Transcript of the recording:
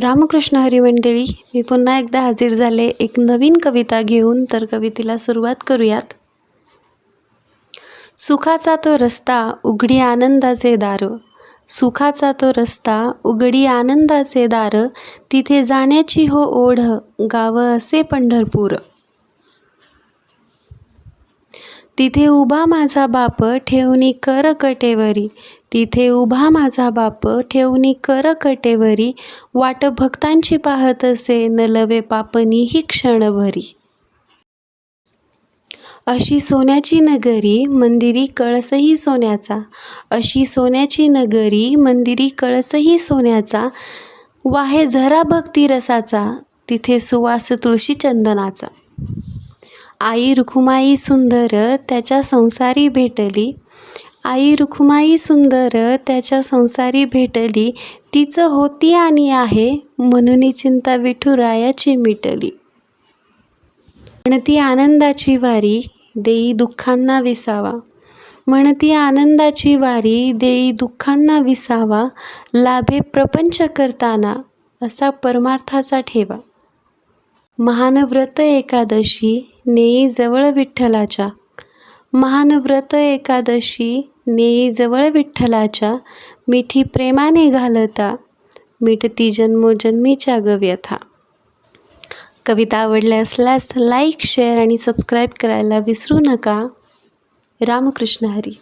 रामकृष्ण हरी मंडळी मी पुन्हा एकदा हजर झाले एक नवीन कविता घेऊन तर कवितेला सुरुवात करूयात. सुखाचा तो रस्ता उघडी आनंदाचे दार. सुखाचा तो रस्ता उघडी आनंदाचे दार. तिथे जाण्याची हो ओढ गावं असे पंढरपूर. तिथे उभा माझा बाप ठेवणी कर कटेवरी. तिथे उभा माझा बाप ठेवणी कर कटेवरी वाट भक्तांची पाहत असे न लवे पापनी ही क्षणभरी. अशी सोन्याची नगरी मंदिरी कळसही सोन्याचा. अशी सोन्याची नगरी मंदिरी कळसही सोन्याचा. वाहे झरा भक्ती रसाचा तिथे सुवास तुळशी चंदनाचा. आई रुखुमाई सुंदर त्याच्या संसारी भेटली. आई रुखुमाई सुंदर त्याच्या संसारी भेटली. तिचं होती आणि आहे म्हणून चिंता विठुरायाची मिटली. म्हणती आनंदाची वारी देई दुःखांना विसावा. म्हणती आनंदाची वारी देई दुःखांना विसावा. लाभे प्रपंच करताना असा परमार्थाचा ठेवा. महान व्रत एकादशी नेई जवळ विठ्ठलाच्या. महान व्रत एकादशी नेई जवळ विठ्ठलाच्या मिठी प्रेमाने घालता मिटती जन्मोजन्मीच्या गव्यथा. कविता आवडल्या असल्यास लाईक शेअर आणि सबस्क्राईब करायला विसरू नका. रामकृष्ण हरी.